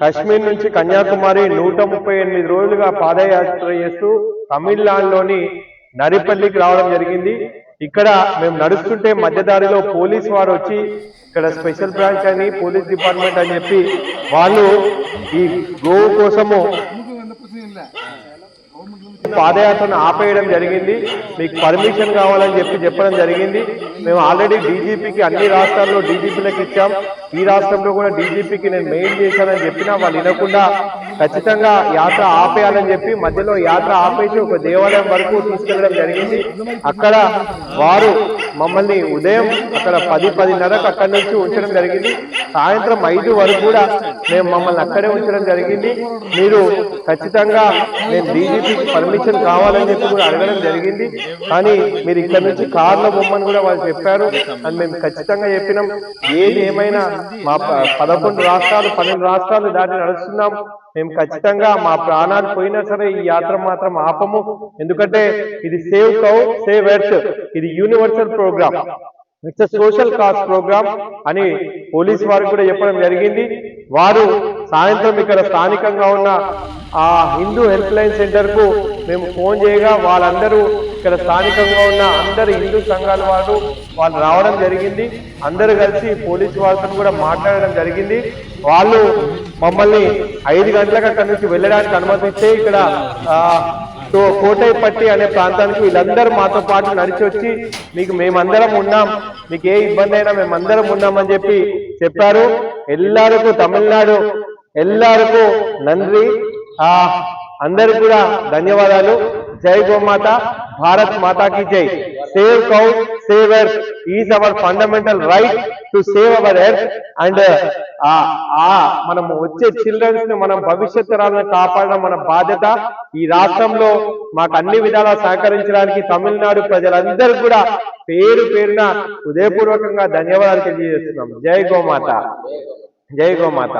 కాశ్మీర్ నుంచి కన్యాకుమారి నూట ముప్పై ఎనిమిది రోజులుగా పాదయాత్ర చేస్తూ తమిళనాడులోని నరిపల్లికి రావడం జరిగింది. ఇక్కడ మేము నడుస్తుంటే మధ్యదారిలో పోలీస్ వారు వచ్చి ఇక్కడ స్పెషల్ బ్రాంచ్ అని పోలీస్ డిపార్ట్మెంట్ అని చెప్పి వాళ్ళు ఈ గోవు కోసము పాదయాత్రను ఆపేయడం జరిగింది. మీకు పర్మిషన్ కావాలని చెప్పి చెప్పడం జరిగింది. మేము ఆల్రెడీ డీజీపీకి అన్ని రాష్ట్రాల్లో డీజీపీలకు ఇచ్చాం. ఈ రాష్ట్రంలో కూడా డీజీపీకి నేను మెయిల్ చేశానని చెప్పినా వాళ్ళు వినకుండా ఖచ్చితంగా యాత్ర ఆపేయాలని చెప్పి మధ్యలో యాత్ర ఆపేసి ఒక దేవాలయం వరకు తీసుకెళ్ళడం జరిగింది. అక్కడ వారు మమ్మల్ని ఉదయం అక్కడ పది పదిన్నరకు అక్కడి నుంచి ఉంచడం జరిగింది. సాయంత్రం ఐదు వరకు కూడా మేము మమ్మల్ని అక్కడే ఉంచడం జరిగింది. మీరు ఖచ్చితంగా మేము డీజీపీకి పర్మిషన్ కావాలని చెప్పి కూడా అడగడం జరిగింది. కానీ మీరు ఇక్కడ నుంచి కార్లో బొమ్మని కూడా వాళ్ళు చెప్పారు. అని మేము ఖచ్చితంగా చెప్పినాం. ఏది ఏమైనా మా ప- పదకొండు రాష్ట్రాలు పన్నెండు రాష్ట్రాలు దాటి నడుస్తున్నాం. మేము ఖచ్చితంగా మా ప్రాణాలు పోయినా సరే ఈ యాత్ర మాత్రం ఆపము. ఎందుకంటే ఇది సేవ్ కౌ సేవ్ ఎర్త్. ఇది universal program. It's social cause program అని పోలీస్ వారు కూడా చెప్పడం జరిగింది. వారు సాయంత్రం ఇక్కడ స్థానికంగా ఉన్న ఆ హిందూ హెల్ప్ లైన్ సెంటర్కు మేము ఫోన్ చేయగా వాళ్ళందరూ ఇక్కడ స్థానికంగా ఉన్న అందరు హిందూ సంఘాల వారు వాళ్ళు రావడం జరిగింది. అందరూ కలిసి పోలీసు వారితో కూడా మాట్లాడడం జరిగింది. వాళ్ళు మమ్మల్ని ఐదు గంటలకు అక్కడి నుంచి వెళ్ళడానికి అనుమతిస్తే ఇక్కడ సో కోటైపట్టి అనే ప్రాంతానికి వీళ్ళందరూ మాతో పాటు నడిచి వచ్చి మీకు మేమందరం ఉన్నాం మీకు ఏ ఇబ్బంది అయినా మేమందరం ఉన్నామని చెప్పి చెప్పారు. ఎల్లరకు తమిళనాడు ఎల్లరకు నంది. ఆ అందరికి కూడా ధన్యవాదాలు. జై గోమాత భారత్ మాతాకి జై save cow save earth is our fundamental right to save our earth and ఆ మనం వచ్చే చిల్డ్రన్స్ని మనం భవిష్యత్ తరాలను కాపాడడం మన బాధ్యత. ఈ రాష్ట్రంలో మాకు అన్ని విధాలా సహకరించడానికి తమిళనాడు ప్రజలందరూ కూడా పేరు పేరున హృదయపూర్వకంగా ధన్యవాదాలు తెలియజేస్తున్నాం. జై గోమాత జై గోమాత